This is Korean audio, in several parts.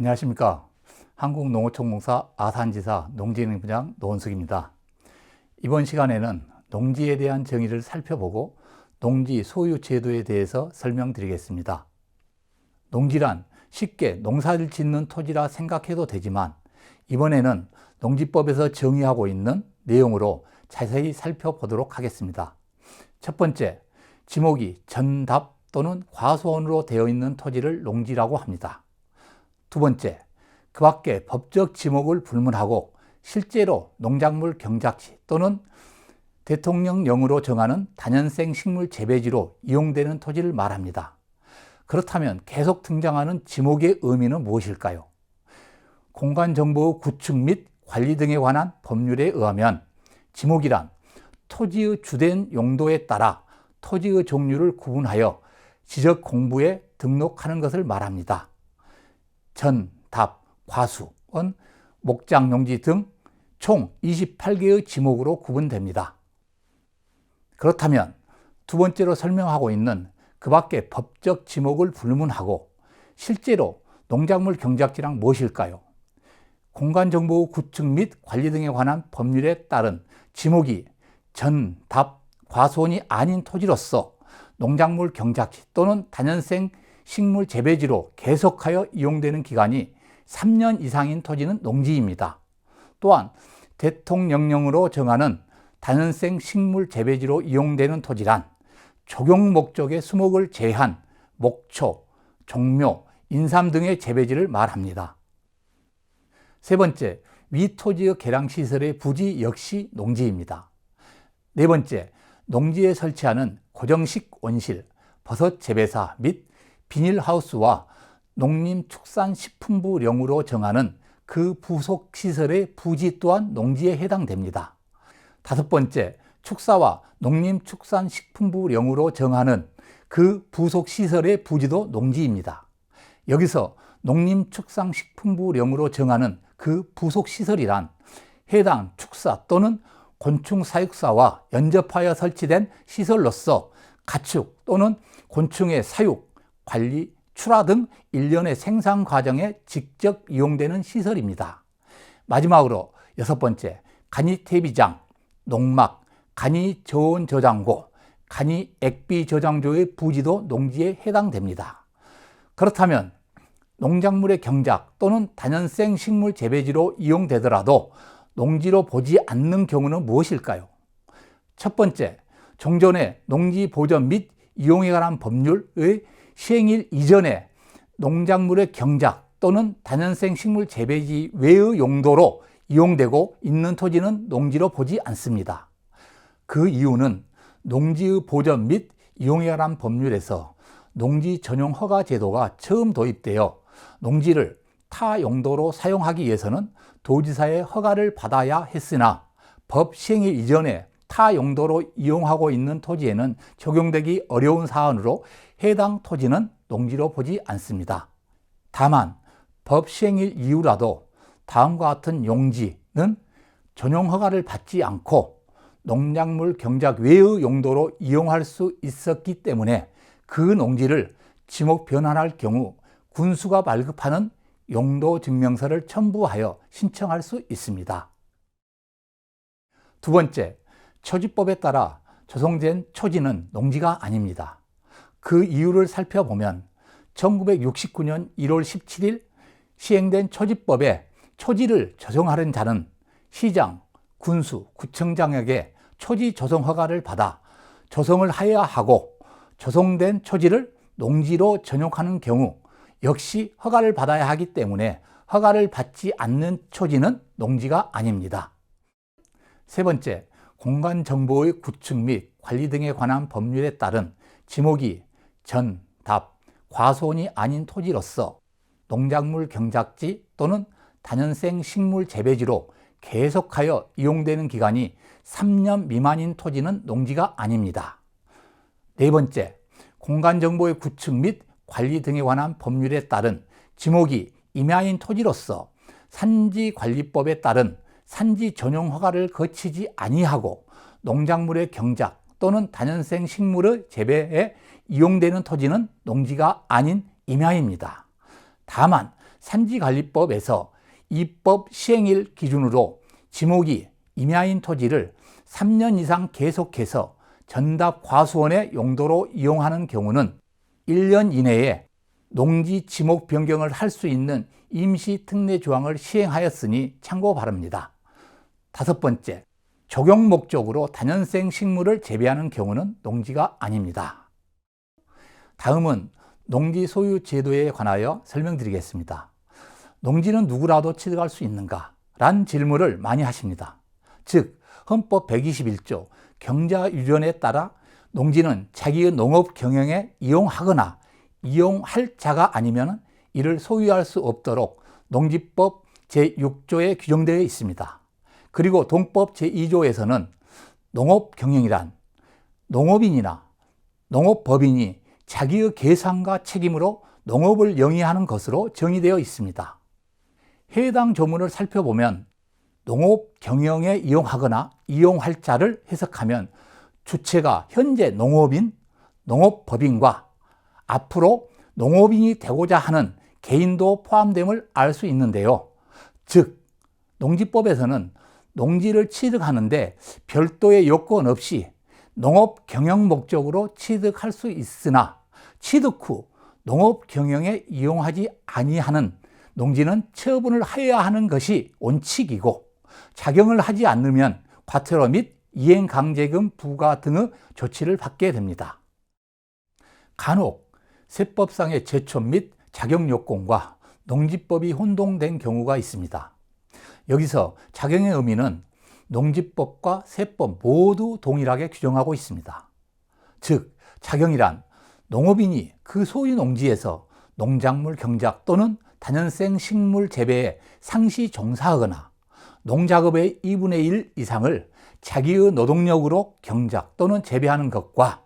안녕하십니까. 한국농어촌공사 아산지사 농지진흥부장 노원숙입니다. 이번 시간에는 농지에 대한 정의를 살펴보고 농지 소유 제도에 대해서 설명드리겠습니다. 농지란 쉽게 농사를 짓는 토지라 생각해도 되지만 이번에는 농지법에서 정의하고 있는 내용으로 자세히 살펴보도록 하겠습니다. 첫 번째, 지목이 전답 또는 과수원으로 되어 있는 토지를 농지라고 합니다. 두 번째, 그 밖에 법적 지목을 불문하고 실제로 농작물 경작지 또는 대통령령으로 정하는 단연생 식물 재배지로 이용되는 토지를 말합니다. 그렇다면 계속 등장하는 지목의 의미는 무엇일까요? 공간정보 구축 및 관리 등에 관한 법률에 의하면 지목이란 토지의 주된 용도에 따라 토지의 종류를 구분하여 지적 공부에 등록하는 것을 말합니다. 전, 답, 과수 은 목장, 용지 등 총 28개의 지목으로 구분됩니다. 그렇다면 두 번째로 설명하고 있는 그 밖에 법적 지목을 불문하고 실제로 농작물 경작지랑 무엇일까요? 공간정보 구축 및 관리 등에 관한 법률에 따른 지목이 전, 답, 과수원이 아닌 토지로서 농작물 경작지 또는 단연생 식물 재배지로 계속하여 이용되는 기간이 3년 이상인 토지는 농지입니다. 또한 대통령령으로 정하는 단연생 식물 재배지로 이용되는 토지란 적용 목적의 수목을 제한, 목초, 종묘, 인삼 등의 재배지를 말합니다. 세 번째, 위 토지의 개량시설의 부지 역시 농지입니다. 네 번째, 농지에 설치하는 고정식 온실, 버섯 재배사 및 비닐하우스와 농림축산식품부령으로 정하는 그 부속 시설의 부지 또한 농지에 해당됩니다. 다섯 번째, 축사와 농림축산식품부령으로 정하는 그 부속 시설의 부지도 농지입니다. 여기서 농림축산식품부령으로 정하는 그 부속 시설이란 해당 축사 또는 곤충 사육사와 연접하여 설치된 시설로서 가축 또는 곤충의 사육, 관리, 출하 등 일련의 생산 과정에 직접 이용되는 시설입니다. 마지막으로 여섯 번째, 간이 퇴비장, 농막, 간이 저온 저장고, 간이 액비 저장소의 부지도 농지에 해당됩니다. 그렇다면 농작물의 경작 또는 단연생 식물 재배지로 이용되더라도 농지로 보지 않는 경우는 무엇일까요? 첫 번째, 종전의 농지 보전 및 이용에 관한 법률의 시행일 이전에 농작물의 경작 또는 단연생 식물 재배지 외의 용도로 이용되고 있는 토지는 농지로 보지 않습니다. 그 이유는 농지의 보전 및 이용에 관한 법률에서 농지 전용 허가 제도가 처음 도입되어 농지를 타 용도로 사용하기 위해서는 도지사의 허가를 받아야 했으나 법 시행일 이전에 타 용도로 이용하고 있는 토지에는 적용되기 어려운 사안으로 해당 토지는 농지로 보지 않습니다. 다만 법 시행일 이후라도 다음과 같은 용지는 전용 허가를 받지 않고 농작물 경작 외의 용도로 이용할 수 있었기 때문에 그 농지를 지목 변환할 경우 군수가 발급하는 용도 증명서를 첨부하여 신청할 수 있습니다. 두 번째, 초지법에 따라 조성된 초지는 농지가 아닙니다. 그 이유를 살펴보면 1969년 1월 17일 시행된 초지법에 초지를 조성하는 자는 시장, 군수, 구청장에게 초지 조성 허가를 받아 조성을 하여야 하고 조성된 초지를 농지로 전용하는 경우 역시 허가를 받아야 하기 때문에 허가를 받지 않는 초지는 농지가 아닙니다. 세 번째, 공간 정보의 구축 및 관리 등에 관한 법률에 따른 지목이 전, 답, 과소원이 아닌 토지로서 농작물 경작지 또는 단연생 식물 재배지로 계속하여 이용되는 기간이 3년 미만인 토지는 농지가 아닙니다. 네 번째, 공간정보의 구축 및 관리 등에 관한 법률에 따른 지목이 임야인 토지로서 산지관리법에 따른 산지 전용 허가를 거치지 아니하고 농작물의 경작 또는 단연생 식물의 재배에 이용되는 토지는 농지가 아닌 임야입니다. 다만 산지관리법에서 입법 시행일 기준으로 지목이 임야인 토지를 3년 이상 계속해서 전답 과수원의 용도로 이용하는 경우는 1년 이내에 농지 지목 변경을 할 수 있는 임시 특례 조항을 시행하였으니 참고 바랍니다. 다섯 번째, 적용 목적으로 다년생 식물을 재배하는 경우는 농지가 아닙니다. 다음은 농지 소유 제도에 관하여 설명드리겠습니다. 농지는 누구라도 취득할 수 있는가? 란 질문을 많이 하십니다. 즉, 헌법 121조 경자유전에 따라 농지는 자기의 농업 경영에 이용하거나 이용할 자가 아니면 이를 소유할 수 없도록 농지법 제6조에 규정되어 있습니다. 그리고 동법 제2조에서는 농업 경영이란 농업인이나 농업법인이 자기의 계산과 책임으로 농업을 영위하는 것으로 정의되어 있습니다. 해당 조문을 살펴보면 농업 경영에 이용하거나 이용할 자를 해석하면 주체가 현재 농업인, 농업법인과 앞으로 농업인이 되고자 하는 개인도 포함됨을 알 수 있는데요. 즉, 농지법에서는 농지를 취득하는데 별도의 요건 없이 농업 경영 목적으로 취득할 수 있으나 취득 후 농업 경영에 이용하지 아니하는 농지는 처분을 하여야 하는 것이 원칙이고 작용을 하지 않으면 과태료 및 이행 강제금 부과 등의 조치를 받게 됩니다. 간혹 세법상의 제초 및 작용 요건과 농지법이 혼동된 경우가 있습니다. 여기서 작용의 의미는 농지법과 세법 모두 동일하게 규정하고 있습니다. 즉, 작용이란 농업인이 그 소유 농지에서 농작물 경작 또는 단연생 식물 재배에 상시 종사하거나 농작업의 2분의 1 이상을 자기의 노동력으로 경작 또는 재배하는 것과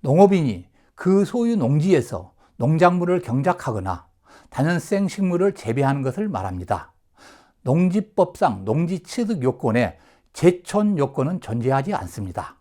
농업인이 그 소유 농지에서 농작물을 경작하거나 단연생 식물을 재배하는 것을 말합니다. 농지법상 농지 취득 요건에 제촌 요건은 존재하지 않습니다.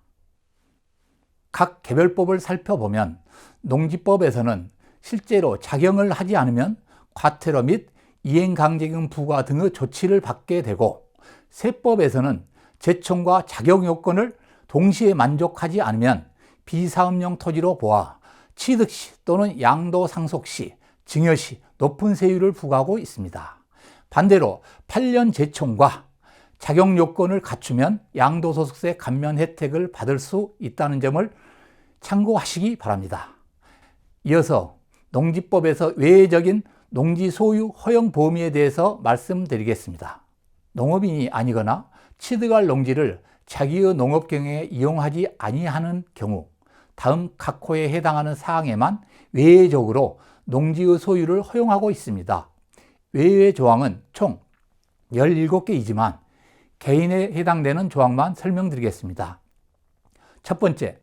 각 개별법을 살펴보면 농지법에서는 실제로 작용을 하지 않으면 과태료 및 이행강제금 부과 등의 조치를 받게 되고 세법에서는 제청과 작용 요건을 동시에 만족하지 않으면 비사업용 토지로 보아 취득 시 또는 양도 상속 시, 증여 시 높은 세율을 부과하고 있습니다. 반대로 8년 제청과 작용 요건을 갖추면 양도소득세 감면 혜택을 받을 수 있다는 점을 참고하시기 바랍니다. 이어서 농지법에서 외적인 농지 소유 허용 범위에 대해서 말씀드리겠습니다. 농업인이 아니거나 취득할 농지를 자기의 농업 경영에 이용하지 아니하는 경우 다음 각 호에 해당하는 사항에만 외적으로 농지의 소유를 허용하고 있습니다. 외외 조항은 총 17개이지만 개인에 해당되는 조항만 설명드리겠습니다. 첫 번째,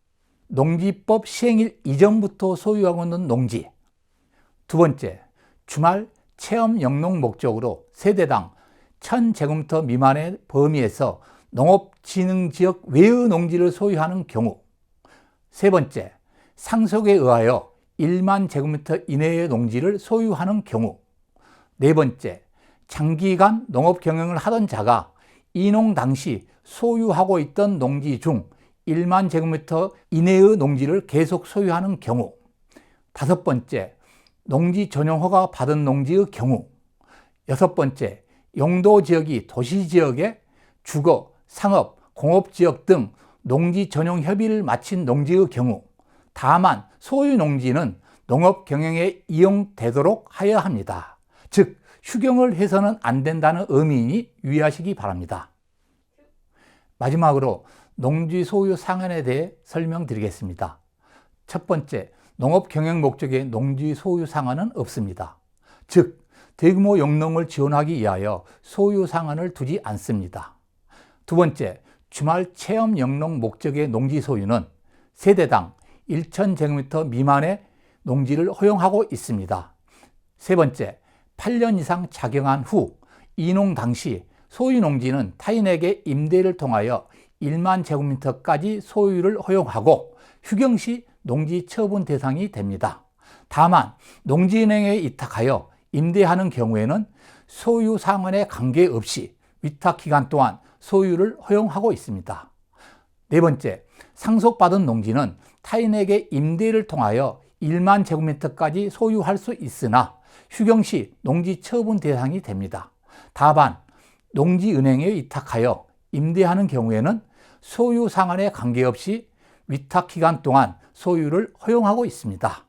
농지법 시행일 이전부터 소유하고 있는 농지. 두 번째, 주말 체험 영농 목적으로 세대당 1000제곱미터 미만의 범위에서 농업진흥지역 외의 농지를 소유하는 경우. 세 번째, 상속에 의하여 1만 제곱미터 이내의 농지를 소유하는 경우. 네 번째, 장기간 농업 경영을 하던 자가 이농 당시 소유하고 있던 농지 중 1만 제곱미터 이내의 농지를 계속 소유하는 경우. 다섯 번째, 농지 전용 허가 받은 농지의 경우. 여섯 번째, 용도 지역이 도시 지역의 주거, 상업, 공업 지역 등 농지 전용 협의를 마친 농지의 경우. 다만 소유 농지는 농업 경영에 이용되도록 하여야 합니다. 즉, 휴경을 해서는 안 된다는 의미이니 유의하시기 바랍니다. 마지막으로 농지 소유 상한에 대해 설명드리겠습니다. 첫 번째, 농업 경영 목적의 농지 소유 상한은 없습니다. 즉, 대규모 영농을 지원하기 위하여 소유 상한을 두지 않습니다. 두 번째, 주말 체험 영농 목적의 농지 소유는 세대당 1,000제곱미터 미만의 농지를 허용하고 있습니다. 세 번째, 8년 이상 작용한 후 이농 당시 소유 농지는 타인에게 임대를 통하여 1만 제곱미터까지 소유를 허용하고 휴경 시 농지 처분 대상이 됩니다. 다만 농지은행에 위탁하여 임대하는 경우에는 소유 상환에 관계없이 위탁 기간 동안 소유를 허용하고 있습니다. 네 번째, 상속받은 농지는 타인에게 임대를 통하여 1만 제곱미터까지 소유할 수 있으나 휴경 시 농지 처분 대상이 됩니다. 다만 농지은행에 위탁하여 임대하는 경우에는 소유 상환에 관계없이 위탁 기간 동안 소유를 허용하고 있습니다.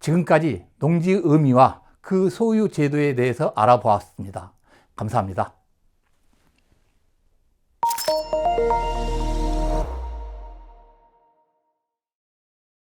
지금까지 농지 의미와 그 소유 제도에 대해서 알아보았습니다. 감사합니다.